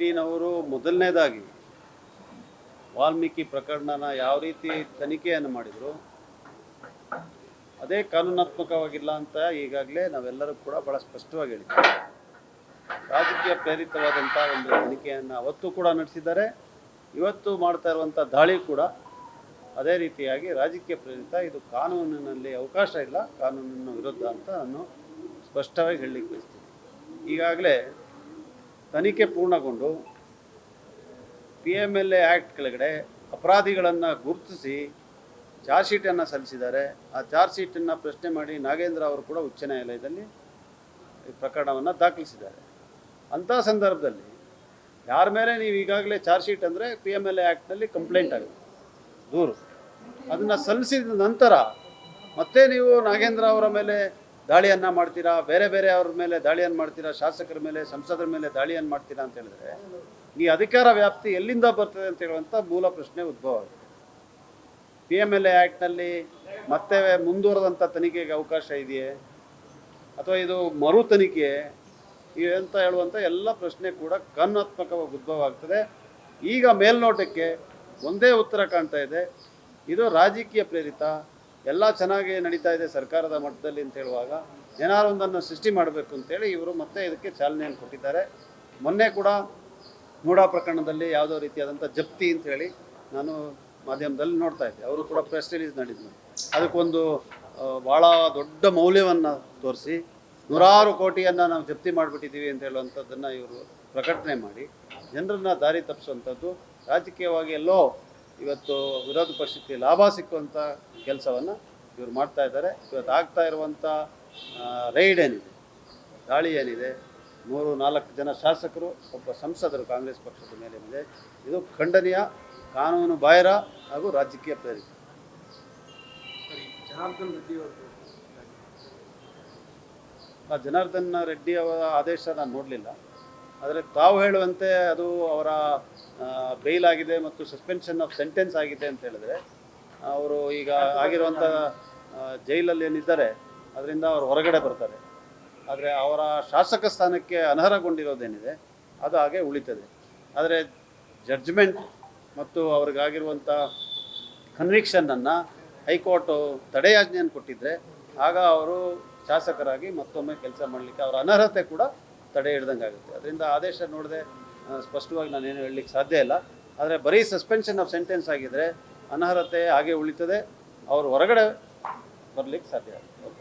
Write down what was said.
ಡಿನವರು ಮೊದಲನೇದಾಗಿ ವಾಲ್ಮೀಕಿ ಪ್ರಕರಣನ ಯಾವ ರೀತಿ ತನಿಖೆಯನ್ನು ಮಾಡಿದರು, ಅದೇ ಕಾನೂನಾತ್ಮಕವಾಗಿಲ್ಲ ಅಂತ ಈಗಾಗಲೇ ನಾವೆಲ್ಲರೂ ಕೂಡ ಭಾಳ ಸ್ಪಷ್ಟವಾಗಿ ಹೇಳಿದ್ದೀವಿ. ರಾಜಕೀಯ ಪ್ರೇರಿತವಾದಂಥ ಒಂದು ತನಿಖೆಯನ್ನು ಅವತ್ತು ಕೂಡ ನಡೆಸಿದ್ದಾರೆ. ಇವತ್ತು ಮಾಡ್ತಾ ಇರುವಂಥ ದಾಳಿ ಕೂಡ ಅದೇ ರೀತಿಯಾಗಿ ರಾಜಕೀಯ ಪ್ರೇರಿತ, ಇದು ಕಾನೂನಿನಲ್ಲಿ ಅವಕಾಶ ಇಲ್ಲ, ಕಾನೂನಿನ ವಿರುದ್ಧ ಅಂತ ನಾನು ಸ್ಪಷ್ಟವಾಗಿ ಹೇಳಲಿಕ್ಕೆ ಬಯಸ್ತೀನಿ. ಈಗಾಗಲೇ ತನಿಖೆ ಪೂರ್ಣಗೊಂಡು P M L A act ಕೆಳಗಡೆ ಅಪರಾಧಿಗಳನ್ನು ಗುರುತಿಸಿ ಚಾರ್ಜ್ ಶೀಟನ್ನು ಸಲ್ಲಿಸಿದ್ದಾರೆ. ಆ ಚಾರ್ಜ್ ಶೀಟನ್ನು ಪ್ರಶ್ನೆ ಮಾಡಿ ನಾಗೇಂದ್ರ ಅವರು ಕೂಡ ಉಚ್ಚ ನ್ಯಾಯಾಲಯದಲ್ಲಿ ಈ ಪ್ರಕರಣವನ್ನು ದಾಖಲಿಸಿದ್ದಾರೆ. ಅಂಥ ಸಂದರ್ಭದಲ್ಲಿ ಯಾರ ಮೇಲೆ ನೀವು ಈಗಾಗಲೇ ಚಾರ್ಜ್ ಶೀಟ್ ಅಂದರೆ ಪಿ ಎಂ ಎಲ್ ಎ ಆ್ಯಕ್ಟ್ನಲ್ಲಿ ಕಂಪ್ಲೇಂಟ್ ಆಗುತ್ತೆ ದೂರು. ಅದನ್ನು ಸಲ್ಲಿಸಿದ ನಂತರ ಮತ್ತೆ ನೀವು ನಾಗೇಂದ್ರ ಅವರ ಮೇಲೆ ದಾಳಿಯನ್ನು ಮಾಡ್ತೀರಾ? ಬೇರೆ ಬೇರೆ ಅವ್ರ ಮೇಲೆ ದಾಳಿಯನ್ನು ಮಾಡ್ತೀರಾ? ಶಾಸಕರ ಮೇಲೆ, ಸಂಸದರ ಮೇಲೆ ದಾಳಿಯನ್ನು ಮಾಡ್ತೀರಾ ಅಂತ ಹೇಳಿದ್ರೆ, ಈ ಅಧಿಕಾರ ವ್ಯಾಪ್ತಿ ಎಲ್ಲಿಂದ ಬರ್ತದೆ ಅಂತ ಹೇಳುವಂಥ ಮೂಲ ಪ್ರಶ್ನೆ ಉದ್ಭವ ಆಗುತ್ತೆ. ಪಿ ಎಂ ಎಲ್ ಎ ಆ್ಯಕ್ಟ್ನಲ್ಲಿ ಮತ್ತೆ ಮುಂದುವರೆದಂಥ ತನಿಖೆಗೆ ಅವಕಾಶ ಇದೆಯೇ? ಅಥವಾ ಇದು ಮರು ತನಿಖೆ ಅಂತ ಹೇಳುವಂಥ ಎಲ್ಲ ಪ್ರಶ್ನೆ ಕೂಡ ಕನ್ನಾತ್ಮಕವಾಗಿ ಉದ್ಭವ ಆಗ್ತದೆ. ಈಗ ಮೇಲ್ನೋಟಕ್ಕೆ ಒಂದೇ ಉತ್ತರ ಕಾಣ್ತಾ ಇದೆ. ಇದು ರಾಜಕೀಯ ಪ್ರೇರಿತ ಎಲ್ಲ ಚೆನ್ನಾಗಿ ನಡೀತಾ ಇದೆ ಸರ್ಕಾರದ ಮಟ್ಟದಲ್ಲಿ ಅಂತ ಹೇಳುವಾಗ ಏನಾದ್ರು ಒಂದನ್ನು ಸೃಷ್ಟಿ ಮಾಡಬೇಕು ಅಂತೇಳಿ ಇವರು ಮತ್ತೆ ಇದಕ್ಕೆ ಚಾಲನೆಯನ್ನು ಕೊಟ್ಟಿದ್ದಾರೆ. ಮೊನ್ನೆ ಕೂಡ ಮೂಡಾ ಪ್ರಕರಣದಲ್ಲಿ ಯಾವುದೋ ರೀತಿಯಾದಂಥ ಜಪ್ತಿ ಅಂತ ಹೇಳಿ ನಾನು ಮಾಧ್ಯಮದಲ್ಲಿ ನೋಡ್ತಾ ಇದ್ದೆ. ಅವರು ಕೂಡ ಪ್ರೆಸ್ ರಿಲೀಸ್ ನಡೆದ್ರು ಅದಕ್ಕೊಂದು ಭಾಳ ದೊಡ್ಡ ಮೌಲ್ಯವನ್ನು ತೋರಿಸಿ ನೂರಾರು ಕೋಟಿಯನ್ನು ನಾವು ಜಪ್ತಿ ಮಾಡಿಬಿಟ್ಟಿದ್ದೀವಿ ಅಂತ ಹೇಳುವಂಥದ್ದನ್ನು ಇವರು ಪ್ರಕಟಣೆ ಮಾಡಿ. ಜನರನ್ನ ದಾರಿ ತಪ್ಪಿಸುವಂಥದ್ದು ರಾಜಕೀಯವಾಗಿ ಎಲ್ಲೋ ಇವತ್ತು ವಿರೋಧ ಪರಿಸ್ಥಿತಿ ಲಾಭ ಸಿಕ್ಕುವಂಥ ಕೆಲಸವನ್ನು ಇವರು ಮಾಡ್ತಾ ಇದ್ದಾರೆ. ಇವತ್ತು ಆಗ್ತಾ ಇರುವಂಥ ರೈಡ್ ಏನಿದೆ ದಾಳಿ ಏನಿದೆ ಮೂರು ನಾಲ್ಕು ಜನ ಶಾಸಕರು ಒಬ್ಬ ಸಂಸದರು ಕಾಂಗ್ರೆಸ್ ಪಕ್ಷದ ಮೇಲೇನಿದೆ ಇದು ಖಂಡನೀಯ ಕಾನೂನು ಬಾಹಿರ ಹಾಗೂ ರಾಜಕೀಯ ಪ್ರೇರಿತ. ಸರಿ ಜನಾರ್ದನ್ ರೆಡ್ಡಿ ಅವರು ಆ ಜನಾರ್ದನ್ ರೆಡ್ಡಿ ಅವರ ಆದೇಶ ನಾನು ನೋಡಲಿಲ್ಲ. ಆದರೆ ತಾವು ಹೇಳುವಂತೆ ಅದು ಅವರ ಬೇಲ್ ಆಗಿದೆ ಮತ್ತು ಸಸ್ಪೆನ್ಷನ್ ಆಫ್ ಸೆಂಟೆನ್ಸ್ ಆಗಿದೆ ಅಂತ ಹೇಳಿದ್ರೆ, ಅವರು ಈಗ ಆಗಿರುವಂಥ ಜೈಲಲ್ಲಿ ಏನಿದ್ದಾರೆ, ಅದರಿಂದ ಅವರು ಹೊರಗಡೆ ಬರ್ತಾರೆ. ಆದರೆ ಅವರ ಶಾಸಕ ಸ್ಥಾನಕ್ಕೆ ಅನರ್ಹಗೊಂಡಿರೋದೇನಿದೆ, ಅದು ಹಾಗೆ ಉಳಿತದೆ. ಆದರೆ ಜಡ್ಜ್ಮೆಂಟ್ ಮತ್ತು ಅವ್ರಿಗಾಗಿರುವಂಥ ಕನ್ವಿಕ್ಷನನ್ನು ಹೈಕೋರ್ಟು ತಡೆಯಾಜ್ಞೆಯನ್ನು ಕೊಟ್ಟಿದ್ದರೆ ಆಗ ಅವರು ಶಾಸಕರಾಗಿ ಮತ್ತೊಮ್ಮೆ ಕೆಲಸ ಮಾಡಲಿಕ್ಕೆ ಅವರ ಅನರ್ಹತೆ ಕೂಡ ತಡೆ ಹಿಡ್ದಂಗೆ ಆಗುತ್ತೆ. ಅದರಿಂದ ಆದೇಶ ನೋಡದೆ ಸ್ಪಷ್ಟವಾಗಿ ನಾನು ಏನು ಹೇಳಲಿಕ್ಕೆ ಸಾಧ್ಯ ಇಲ್ಲ. ಆದರೆ ಬರೀ ಸಸ್ಪೆನ್ಷನ್ ಆಫ್ ಸೆಂಟೆನ್ಸ್ ಆಗಿದ್ದರೆ ಅನರ್ಹತೆ ಹಾಗೆ ಉಳಿತದೆ. ಅವರು ಹೊರಗಡೆ ಬರಲಿಕ್ಕೆ ಸಾಧ್ಯ ಆಗುತ್ತೆ.